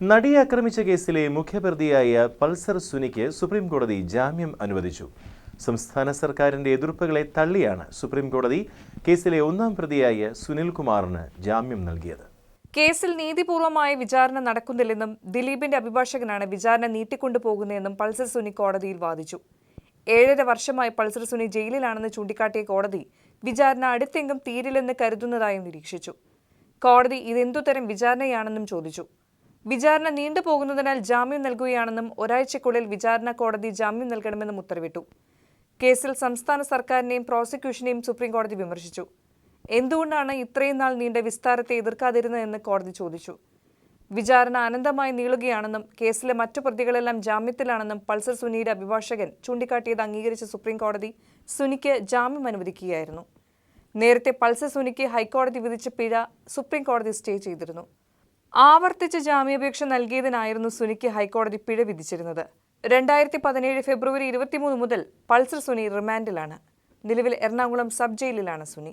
നടിയെ ആക്രമിച്ച കേസിലെ മുഖ്യപ്രതിയായ പൾസർ സുനിക്ക് സുപ്രീം കോടതി ജാമ്യം അനുവദിച്ചു. സംസ്ഥാന സർക്കാരിന്റെ എതിർപ്പുകളെ തള്ളിയാണ് സുപ്രീം കോടതി കേസിലെ ഒന്നാം പ്രതിയായ സുനിൽ കുമാറിന് ജാമ്യം നൽകിയത്. കേസിൽ നീതിപൂർവമായ വിചാരണ നടക്കുന്നില്ലെന്നും ദിലീപിന്റെ അഭിഭാഷകനാണ് വിചാരണ നീട്ടിക്കൊണ്ടുപോകുന്നതെന്നും പൾസർ സുനി കോടതിയിൽ വാദിച്ചു. ഏഴര വർഷമായി പൾസർ സുനി ജയിലിലാണെന്ന് ചൂണ്ടിക്കാട്ടിയ കോടതി വിചാരണ അടുത്തെങ്കും തീരില്ലെന്ന് കരുതുന്നതായും നിരീക്ഷിച്ചു. കോടതി ഇതെന്തുതരം വിചാരണയാണെന്നും ചോദിച്ചു. വിചാരണ നീണ്ടുപോകുന്നതിനാൽ ജാമ്യം നൽകുകയാണെന്നും ഒരാഴ്ചക്കുള്ളിൽ വിചാരണ കോടതി ജാമ്യം നൽകണമെന്നും ഉത്തരവിട്ടു. കേസിൽ സംസ്ഥാന സർക്കാരിനെയും പ്രോസിക്യൂഷനെയും സുപ്രീം കോടതി വിമർശിച്ചു. എന്തുകൊണ്ടാണ് ഇത്രയും നാൾ നീണ്ട വിസ്താരത്തെ എതിർക്കാതിരുന്നതെന്ന് കോടതി ചോദിച്ചു. വിചാരണ അനന്തമായി നീളുകയാണെന്നും കേസിലെ മറ്റു പ്രതികളെല്ലാം ജാമ്യത്തിലാണെന്നും പൾസർ സുനിയുടെ അഭിഭാഷകൻ ചൂണ്ടിക്കാട്ടിയത് അംഗീകരിച്ച സുപ്രീം കോടതി സുനിക്ക് ജാമ്യം അനുവദിക്കുകയായിരുന്നു. നേരത്തെ പൾസർ സുനിക്ക് ഹൈക്കോടതി വിധിച്ച പിഴ സുപ്രീം കോടതി സ്റ്റേ ചെയ്തിരുന്നു. ആവർത്തിച്ച് ജാമ്യാപേക്ഷ നൽകിയതിനായിരുന്നു സുനിക്ക് ഹൈക്കോടതി പിഴ വിധിച്ചിരുന്നത്. രണ്ടായിരത്തി പതിനേഴ് ഫെബ്രുവരി ഇരുപത്തിമൂന്ന് മുതൽ പൾസർ സുനി റിമാൻഡിലാണ്. നിലവിൽ എറണാകുളം സബ് ജയിലിലാണ് സുനി.